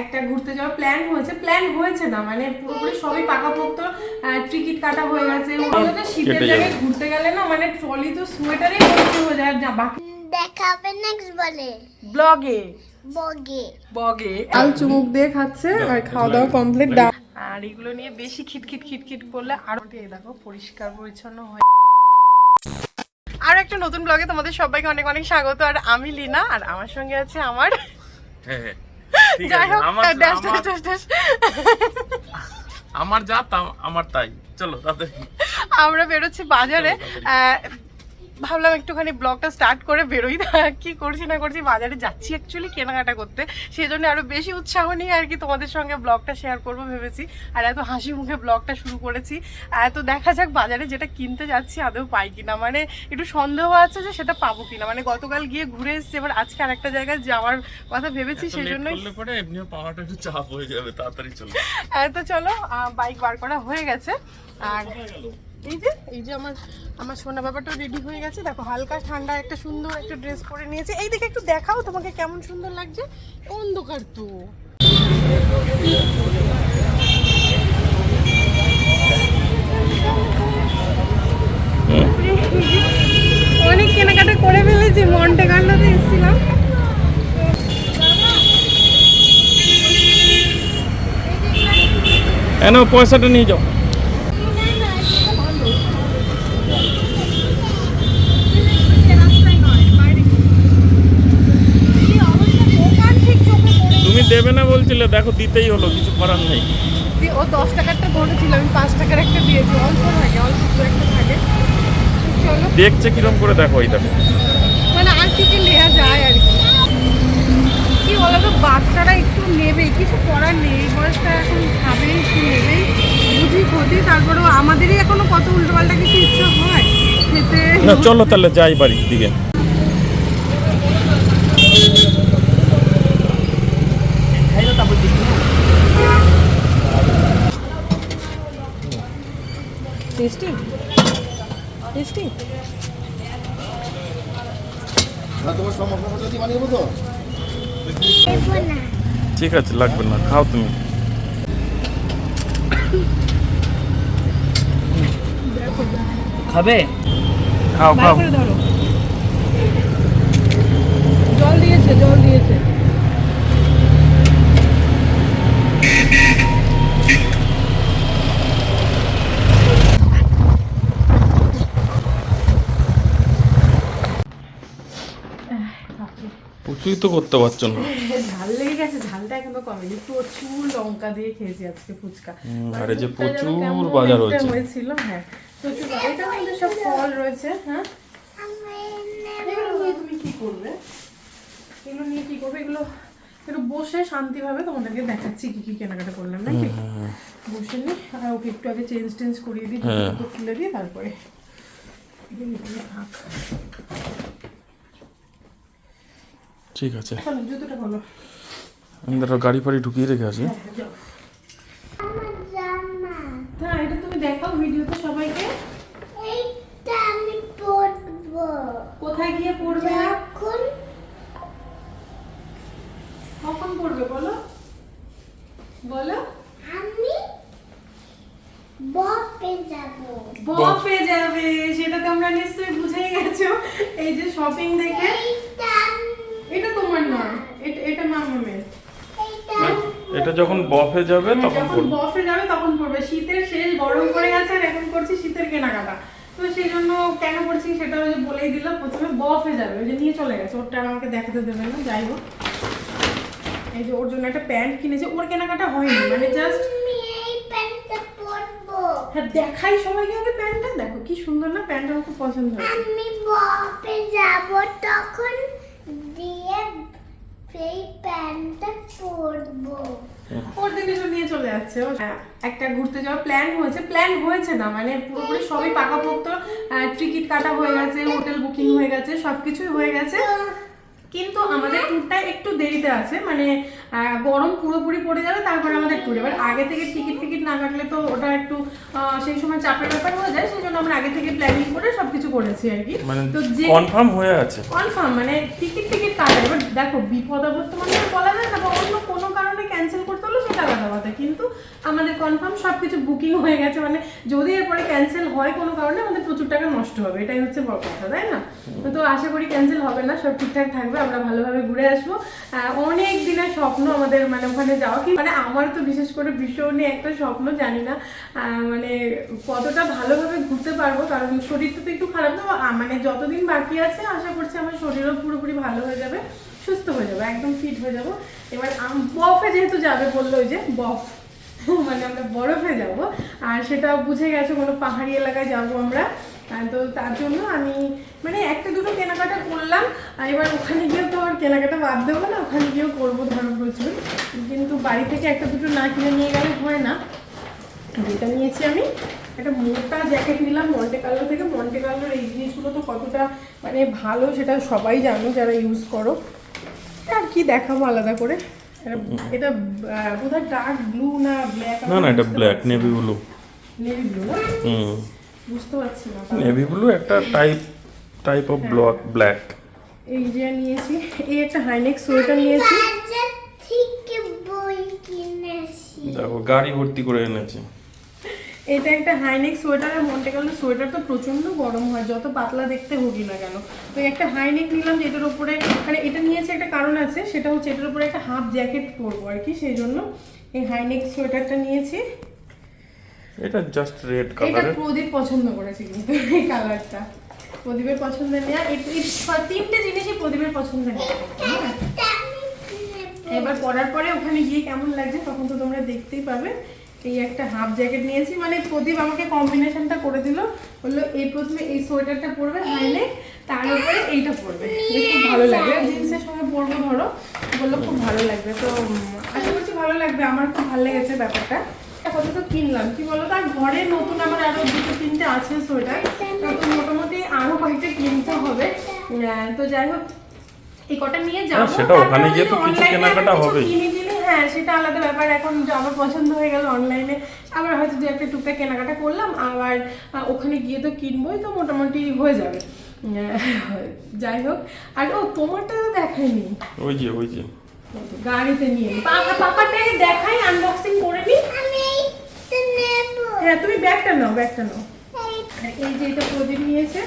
একটা ঘুরতে যাওয়ার প্ল্যান হয়েছে। প্ল্যান হয়েছে না মানে পুরোপুরি সবই পাকাপোক্ত টিকিট কাটা হয়ে গেছে। ওগুলো শীতের জায়গায় ঘুরতে গেলে না মানে ট্রলি তো সোয়েটারে ভর্তি হয়ে যায় আর বাকি দেখা হবে নেক্সট বলে। ব্লগে বগে বগে আল চুমুক দিয়ে খাচ্ছে আর খাওয়া দাওয়া কমপ্লিট আর এগুলো নিয়ে বেশি খিটখিট খিটখিট করলে আরও এই দেখো পরিষ্কার পরিচ্ছন্ন হয় আর একটা নতুন ব্লগে তোমাদের সবাইকে অনেক অনেক স্বাগত। আর আমি লিনা আর আমার সঙ্গে আছে আমার হ্যাঁ, হ্যাঁ। যাই হোক আমার ড্যাশ ড্যাশ আমার- ড্যাশ ড্যাশ আমার যা আমার তাই। চলো তাতে। আমরা বেরোচ্ছি বাজারে। আহ, ভাবলাম একটুখানি ব্লগটা স্টার্ট করে বেরোই। না কি করছি না করছি বাজারে যাচ্ছি অ্যাকচুয়ালি কেনাকাটা করতে। সেই জন্য আরও বেশি উৎসাহ নিয়ে আর কি তোমাদের সঙ্গে ব্লগটা শেয়ার করব ভেবেছি। আর এত হাসি মুখে ব্লগটা শুরু করেছি। আর তো দেখা যাক বাজারে যেটা কিনতে যাচ্ছি আদৌ পাই কিনা। মানে একটু সন্দেহ আছে যে সেটা পাবো কিনা। মানে গতকাল গিয়ে ঘুরে এসেছি এবার আজকে আর একটা জায়গায় যাওয়ার কথা ভেবেছি সেই পরে এমনিও পাওয়াটা একটু চাপ হয়ে যাবে তাড়াতাড়ি চলো আহ, তো চলো বাইক বার করা হয়ে গেছে। আর এই যে এই যে আমার আমার সোনা ব্যাপারটাও রেডি হয়ে গেছে। দেখো, হালকা ঠান্ডা একটা সুন্দর একটা ড্রেস পরে নিয়েছে। এই দিকে একটু দেখাও তোমাকে কেমন সুন্দর লাগছে। অন্ধকার তো। অনেক কেনাকাটা করে ফেলেছি মন্টে কান্ডাতে এসেছিলাম কেন পয়সাটা নিয়ে যাও। দেবে না বলছিলে দেখো দিতেই হলো কিছু করার নেই। ও দশ টাকারটা ধরেছিল আমি পাঁচ টাকার একটা দিয়েছি অল্প থাকে অল্প একটা থাকে। দেখছে কিরম করে দেখো এই দেখো। মানে আর কি কি নেওয়া যায় আর কি। কি বলো তো বাচ্চারা একটু নেবেই কিছু করার নেই এই বয়সটা এখন খাবে একটু নেবেই। বুঝি ক্ষতি তারপরেও আমাদেরই এখনও কত উল্টোপাল্টা কিছু ইচ্ছা হয় খেতে। না চলো তাহলে যাই বাড়ির দিকে। টেস্টি টেস্টি ঠিক আছে লাগবে না খাও তুমি। খাবে? খাও খাও। জল দিয়েছে জল দিয়েছে। কিছুই তো করতে পারছ না। ঝাল লেগে গেছে ঝালটা এখনও কমেনি। প্রচুর লঙ্কা দিয়ে খেয়েছি আজকে ফুচকা। আর যে প্রচুর বাজার হয়েছে। হয়েছিল হ্যাঁ। প্রচুর। এটার মধ্যে সব ফল রয়েছে হ্যাঁ? তুমি কি করবে? এগুলো নিয়ে কি করবে? এগুলো একটু বসে শান্তিভাবে তোমাদেরকে দেখাচ্ছি কি কি কেনাকাটা করলাম নাকি? বসে নি আর ওকে একটু আগে চেঞ্জ টেঞ্জ করিয়ে দিই হ্যাঁ। খুলে দিয়ে তারপরে থাক। ঠিক আছে। আমি ধরো গাড়ি ফাড়ি ঢুকিয়ে রেখে আসি। হ্যাঁ, হ্যাঁ এটা তুমি দেখাও ভিডিওতে সবাইকে। এইটা আমি পরবো। কোথায় গিয়ে পড়বে কখন পড়বে বলো? বলো। আমি বপে যাব। বফে যাবে সেটা তোমরা নিশ্চয়ই বুঝেই গেছো। এই যে শপিং দেখে এইটা আমি- এটা তোমার নয় এটা এটা মামামের এইটা এটা যখন বফে যাবে তখন যখন বফে যাবে তখন পড়বে। শীতের শেষ গরম পড়ে গেছে আর এখন করছি শীতের কেনাকাটা। তো সেই জন্য কেন করছি সেটা ওই যে বলেই দিলাম প্রথমে বফে যাবে ওই যে নিয়ে চলে গেছে। ওরটা আর আমাকে দেখাতে দেবে না যাই হোক। এই যে ওর জন্য একটা প্যান্ট কিনেছে ওর কেনাকাটা হয়নি মানে জাস্ট আমি এই প্যান্টটা পরবো। হ্যাঁ দেখাই সবাইকে আগে প্যান্টটা দেখো কি সুন্দর না প্যান্টটা আমার খুব পছন্দ হয়েছে। আমি বপে যাব তখন দিয়ে সেই প্যান্টটা পরবো। ওর দিকে নিয়ে চলে যাচ্ছে। হ্যাঁ, একটা ঘুরতে যাওয়ার প্ল্যান হয়েছে। প্ল্যান হয়েছে না মানে পুরোপুরি সবই পাকাপোক্ত টিকিট কাটা হয়ে গেছে হোটেল বুকিং হয়ে গেছে সবকিছুই হয়ে গেছে। কিন্তু আমাদের ট্যুরটা একটু দেরিতে আছে মানে গরম পুরোপুরি পড়ে যাবে তারপরে আমাদের ট্যুর এবার আগে থেকে টিকিট টিকিট না কাটলে তো ওটা একটু সেই সময় চাপের ব্যাপার হয়ে যায় সেই জন্য আমরা আগে থেকে প্ল্যানিং করে সবকিছু করেছি আর কি। মানে তো যে কনফার্ম হয়ে আছে। কনফার্ম মানে টিকিট টিকিট কাটা। এবার দেখো বিপদ আপদ তো মানে বলা যায় না বা অন্য কোনো কারণে কথা কিন্তু আমাদের কনফার্ম সব কিছু বুকিং হয়ে গেছে মানে যদি এরপরে ক্যান্সেল হয় কোনো কারণে, আমাদের প্রচুর টাকা নষ্ট হবে। এটাই হচ্ছে বড় কথা, তাই না? তো আশা করি ক্যান্সেল হবে না, সব ঠিকঠাক থাকবে, আমরা ভালোভাবে ঘুরে আসব। অনেক দিনের স্বপ্ন আমাদের মানে ওখানে যাওয়া কি মানে আমার তো বিশেষ করে ভীষণই একটা স্বপ্ন, জানি না মানে কতটা ভালোভাবে ঘুরতে পারব, কারণ শরীরটা তো একটু খারাপ না। মানে যতদিন বাকি আছে, আশা করছি আমার শরীরও পুরোপুরি ভালো হয়ে যাবে। সুস্থ হয়ে যাব, একদম ফিট হয়ে যাব। এবার বফে যেহেতু যাবে বলল যে বফ মানে আমরা বরফে যাব। আর সেটা বুঝে গেছে, কোনো পাহাড়ি এলাকায় যাব আমরা। তো তার জন্য আমি মানে একটা দুটো কেনাকাটা করলাম। এবার ওখানে গিয়েও তো আর কেনাকাটা বাদ দেবো না, ওখানে গিয়েও করব ধরো প্রচুর। কিন্তু বাড়ি থেকে একটা দুটো না কিনে নিয়ে গেলে হয় না। যেটা নিয়েছি আমি। একটা মোটা জ্যাকেট নিলাম মন্টে কার্লো থেকে। মন্টে কার্লোর এই জিনিসগুলো তো কতটা মানে ভালো সেটা সবাই জানো, যারা ইউজ করো। আর কি দেখাবো আলাদা করে? এটা- বোধহয় ডার্ক ব্লু না ব্ল্যাক না না এটা black navy blue navy blue হুম। বুঝতে পারছি না নেভি ব্লু একটা type type of block black এই যে নিয়েছি এই একটা হাইনেক সোয়েটার নিয়েছি। দেখো গাড়ি ভর্তি করে এনেছে। এটা একটা হাইনেক সোয়েটার আর মন্টে কার্লো সোয়েটার তো প্রচণ্ড গরম হয় যত পাতলা দেখতে হোকই না কেন। তো একটা হাইনেক নিলাম যেটার উপরে মানে এটা নিয়েছে একটা কারণ আছে সেটা হচ্ছে এটার উপরে একটা হাফ জ্যাকেট পরবো আর কি সেই জন্য এই হাইনেক সোয়েটারটা নিয়েছি। এটা জাস্ট রেড কালার এটা প্রদীপ পছন্দ করেছে কিন্তু এই কালারটা প্রদীপের পছন্দ এই তিনটে জিনিসই প্রদীপের পছন্দ নেওয়া হ্যাঁ। এবার পরার পরে ওখানে গিয়ে কেমন লাগছে তখন তো তোমরা দেখতেই পাবে। এই একটা হাফ জ্যাকেট নিয়েছি মানে প্রদীপ আমাকে কম্বিনেশনটা করে দিল। বলল এই প্রথমে এই সোয়েটারটা পরবে হাইলে তার উপরে এইটা পরবে। খুব ভালো লাগবে। জিন্সের সঙ্গে পরবো ধরো। বলল খুব ভালো লাগবে। তো আশা করছি ভালো লাগবে। আমার খুব ভালো লেগেছে ব্যাপারটা। কত তো কিনলাম। কি বলো? তার ঘরে নতুন আমার আরও দুটো তিনটে আছে সোয়েটার তো মোটামুটি আরও কয়েকটা কিনতে হবে। তো যাই হোক এই কটা নিয়ে যাব। সেটা ওখানে গিয়ে তো কিছু কেনাকাটা হবেই। কিনে দিলে হ্যাঁ সেটা আলাদা ব্যাপার। এখন যে আমার পছন্দ হয়ে গেল অনলাইনে আবার হয়তো দু একটা টুকটাক কেনাকাটা করলাম আবার ওখানে গিয়ে তো কিনবোই তো মোটামুটি হয়ে যাবে। যাই হোক। আর ও তোমারটা তো দেখাইনি ওই যে ওই যে। গাড়িতে নিয়ে। পাপা পাপাটাকে দেখাই আনবক্সিং করে নি। আমি হ্যাঁ তুমি ব্যাগটা নাও ব্যাগটা নাও। এই- এই যে এটা প্রদীপ নিয়েছে।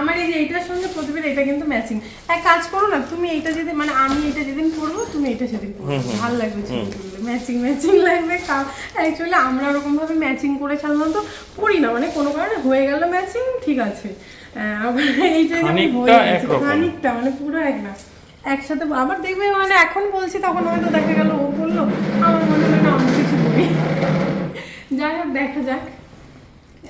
আমার এই যে এইটার সঙ্গে প্রদীপের এটা কিন্তু ম্যাচিং এক কাজ করো না তুমি এইটা যেদিন মানে আমি এটা যেদিন পরবো তুমি এটা সেদিন পরবো ভালো লাগবে ম্যাচিং ম্যাচিং লাগবে অ্যাকচুয়ালি আমরা ওরকম ভাবে ম্যাচিং করে সাধারণত পড়ি না। মানে কোনো কারণে হয়ে গেল ম্যাচিং ঠিক আছে। এইটা খানিকটা মানে পুরো এক না। একসাথে আবার দেখবে মানে এখন বলছি তখন হয়তো দেখা গেল ও বলল আমার মনে হয় না অন্য কিছু করি। যাই হোক দেখা যাক।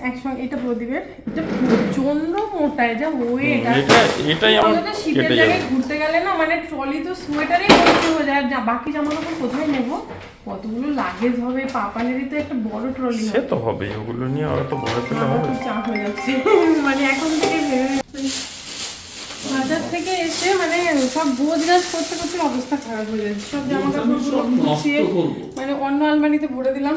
একসঙ্গে এটা প্রদীপের এটা প্রচণ্ড মোটা এটা ওয়েট এটা এটাই আমার শীতের জায়গায় ঘুরতে গেলে না মানে ট্রলি তো সোয়েটারে ভর্তি হয়ে যায় আর যা- বাকি জামা কাপড় কোথায় নেব? কতগুলো লাগেজ হবে পাপানেরই তো একটা বড় ট্রলি সে তো হবে ওগুলো নিয়ে আর তো ভয় পেলে হবে। চাপ হয়ে যাচ্ছে। মানে এখন থেকে বাজার থেকে এসে মানে সব বোঝ গাছ করতে করতে অবস্থা খারাপ হয়ে যাচ্ছে। সব জামা কাপড় গুছিয়ে মানে অন্য আলমারিতে ভরে দিলাম।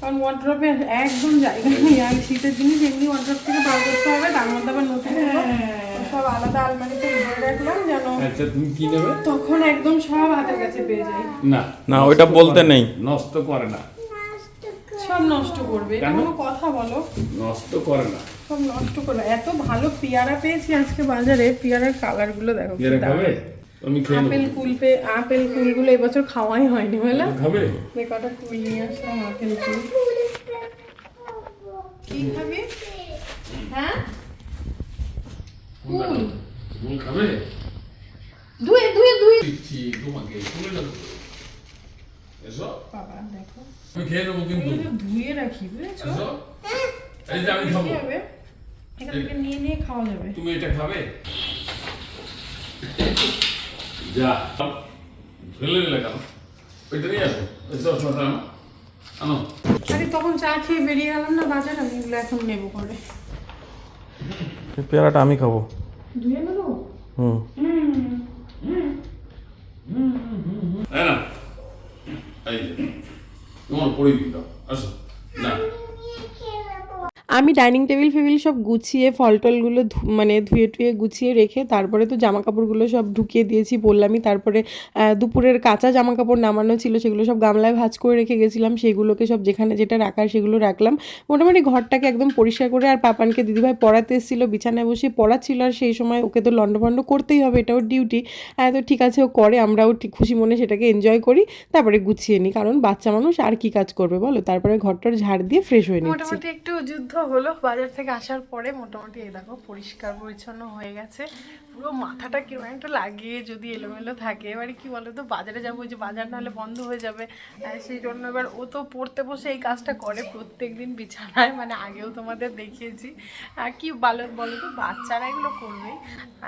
কারণ ওয়ার্ড্রপে একদম জায়গা নেই। আর শীতের জিনিস এমনি ওয়ার্ড্রপ থেকে বার করতে হবে তার মধ্যে আবার নতুন সব আলাদা আলমারিতে ভরে রাখলাম যেন আচ্ছা তুমি কি নেবে? তখন একদম সব হাতের কাছে পেয়ে যাই। না না ওইটা বলতে নেই। নষ্ট করে না। সব নষ্ট করবে। কোনো? কথা বলো। নষ্ট করে না। সব নষ্ট করবে। এত ভালো পেয়ারা পেয়েছি আজকে বাজারে। পেয়ারার কালারগুলো দেখো কি এরা খাবে? তুমি খেয়ে আপেল নেব কুলপে আপেল কুলগুলো এবছর খাওয়াই হয়নি তুমি খাবে? যে কটা কুল নিয়ে আসলাম আপেল কুল। কি খাবি? হ্যাঁ? কুল। তুমি খাবে? দুয়ে দুয়ে দুয়ে দিচ্ছি তোমাকে শুনে যাব এসো। বাবা দেখো। আমি খেয়ে নেব কিন্তু। ধুয়ে রাখি বুঝেছ? এই যে আমি খাব। এখান থেকে নিয়ে নিয়ে খাওয়া যাবে। তুমি এটা খাবে? যা। ফেলে দিলে কেন? ওইটা নিয়ে আসো। এসো শশা আনো। আনো। আরে তখন চা খেয়ে বেরিয়ে গেলাম না বাজার আমি এগুলো এখন নেব করে পেয়ারাটা আমি খাব। ধুয়ে নেব? হুম। এই তোমার আসো না আমি ডাইনিং টেবিল ফেবিল সব গুছিয়ে ফল টলগুলো মানে ধুয়ে টুয়ে গুছিয়ে রেখে তারপরে তো জামা কাপড়গুলো সব ঢুকিয়ে দিয়েছি বললামই। তারপরে দুপুরের কাঁচা জামা কাপড় নামানো ছিল, সেগুলো সব গামলায় ভাজ করে রেখে গেছিলাম। সেগুলোকে সব যেখানে যেটা রাখার সেগুলো রাখলাম। মোটামুটি ঘরটাকে একদম পরিষ্কার করে আর পাপানকে দিদিভাই পড়াতে এসেছিল, বিছানায় বসে পড়াচ্ছিল। আর সেই সময় ওকে তো লন্ডভন্ড করতেই হবে এটা ওর ডিউটি হ্যাঁ তো ঠিক আছে, ও করে, আমরাও ঠিক খুশি মনে সেটাকে এনজয় করি, তারপরে গুছিয়ে নিই। কারণ বাচ্চা মানুষ আর কি কাজ করবে বলো? তারপরে ঘরটার ঝাড় দিয়ে ফ্রেশ হয়ে নিচ্ছি। মোটামুটি একটু যুদ্ধ হলো বাজার থেকে আসার পরে মোটামুটি এই দেখো পরিষ্কার পরিচ্ছন্ন হয়ে গেছে। পুরো মাথাটা কীরকম একটা লাগিয়ে যদি এলোমেলো থাকে, এবারে কি বলো তো বাজারে যাব যে বাজার নাহলে বন্ধ হয়ে যাবে। সেই জন্য এবার ও তো পড়তে বসে এই কাজটা করে প্রত্যেক দিন বিছানায় মানে আগেও তোমাদের দেখিয়েছি। আর কি বলো বলো তো বাচ্চারা এগুলো করবে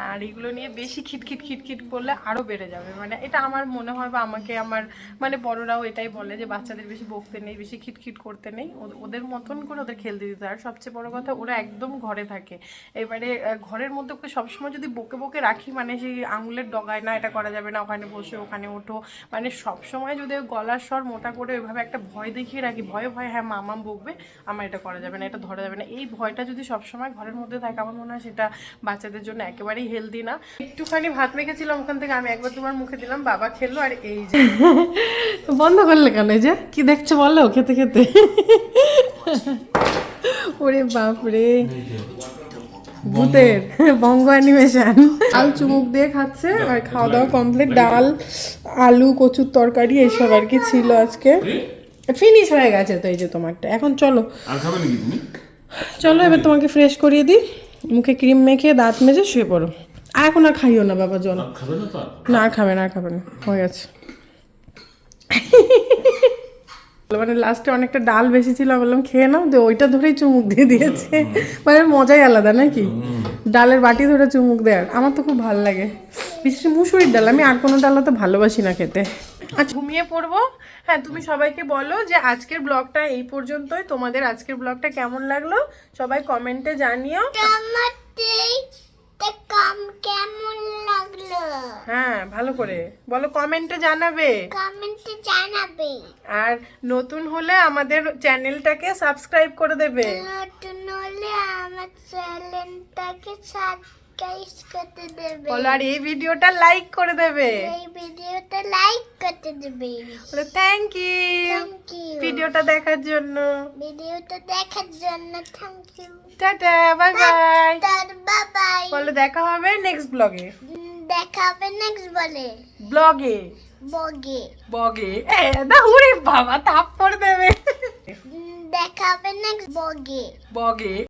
আর এগুলো নিয়ে বেশি খিটখিট খিটখিট করলে আরও বেড়ে যাবে। মানে এটা আমার মনে হয় বা আমাকে আমার মানে বড়রাও এটাই বলে যে বাচ্চাদের বেশি বকতে নেই, বেশি খিটখিট করতে নেই। ওদের মতন করে ওদের খেলতে দিতে। আর সবচেয়ে বড় কথা ওরা একদম ঘরে থাকে। এবারে ঘরের মধ্যে ওকে সবসময় যদি বকে বকে রাখি মানে সেই আঙুলের ডগায় না এটা করা যাবে না ওখানে বসে ওখানে ওঠো। মানে সবসময় যদি গলার স্বর মোটা করে ওইভাবে একটা ভয় দেখিয়ে রাখি ভয়ে ভয়ে হ্যাঁ মামাম বকবে আমার এটা করা যাবে না এটা ধরা যাবে না। এই ভয়টা যদি সবসময় ঘরের মধ্যে থাকে আমার মনে হয় সেটা বাচ্চাদের জন্য একেবারেই হেলদি না। একটুখানি ভাত মেখেছিলাম ওখান থেকে আমি একবার তোমার মুখে দিলাম বাবা খেলো আর এই যে বন্ধ করলে কেন এই যে? কি দেখছ বলো খেতে খেতে? ওরে বাপরে। ভূতের বঙ্গ অ্যানিমেশন। আল চুমুক দিয়ে খাচ্ছে আর খাওয়া দাওয়া কমপ্লিট ডাল আলু কচুর তরকারি এসব আর কি ছিল আজকে। ফিনিশ হয়ে গেছে তো এই যে তোমারটা। এখন চলো। চলো এবার তোমাকে ফ্রেশ করিয়ে দিই। মুখে ক্রিম মেখে দাঁত মেজে শুয়ে পড়ো। আর এখন আর খাইও না বাবা জল। না খাবে না খাবে না। হয়ে গেছে। মানে লাস্টে অনেকটা ডাল বেশি ছিল বললাম, খেয়ে নাও। যে ওইটা ধরেই চুমুক দিয়ে দিয়েছে। মানে মজাই আলাদা, নাকি? ডালের বাটি ধরে চুমুক দেয়ার আমার তো খুব ভালো লাগে। বিশেষ মুসুরির ডাল, আমি আর কোনো ডাল তো ভালোবাসি না খেতে। আচ্ছা ঘুমিয়ে পড়ব? হ্যাঁ তুমি সবাইকে বলো যে আজকের ব্লগটা এই পর্যন্তই। তোমাদের আজকের ব্লগটা কেমন লাগল? সবাই কমেন্টে জানিও। কেমন হ্যাঁ ভালো করে। বলো কমেন্টে জানাবে। কমেন্টে জানাবে। আর নতুন হলে আমাদের চ্যানেলটাকে সাবস্ক্রাইব করে দেবে। নতুন হলে আমার চ্যানেলটাকে সাবস্ক্রাইব করতে দেবে। বলো আর এই ভিডিওটা লাইক করে দেবে। এই ভিডিওটা লাইক করতে দেবে। বলো থ্যাংক ইউ থ্যাংক ইউ ভিডিওটা দেখার জন্য। ভিডিওটা দেখার জন্য thank you ta ta bye bye তার বাবাই বলো দেখা হবে নেক্সট ব্লগে দেখা হবে নেক্সট বলে। ব্লগে বগে বগে এ না উরে বাবা করে দেবে। দেখা হবে নেক্সট বগে বগে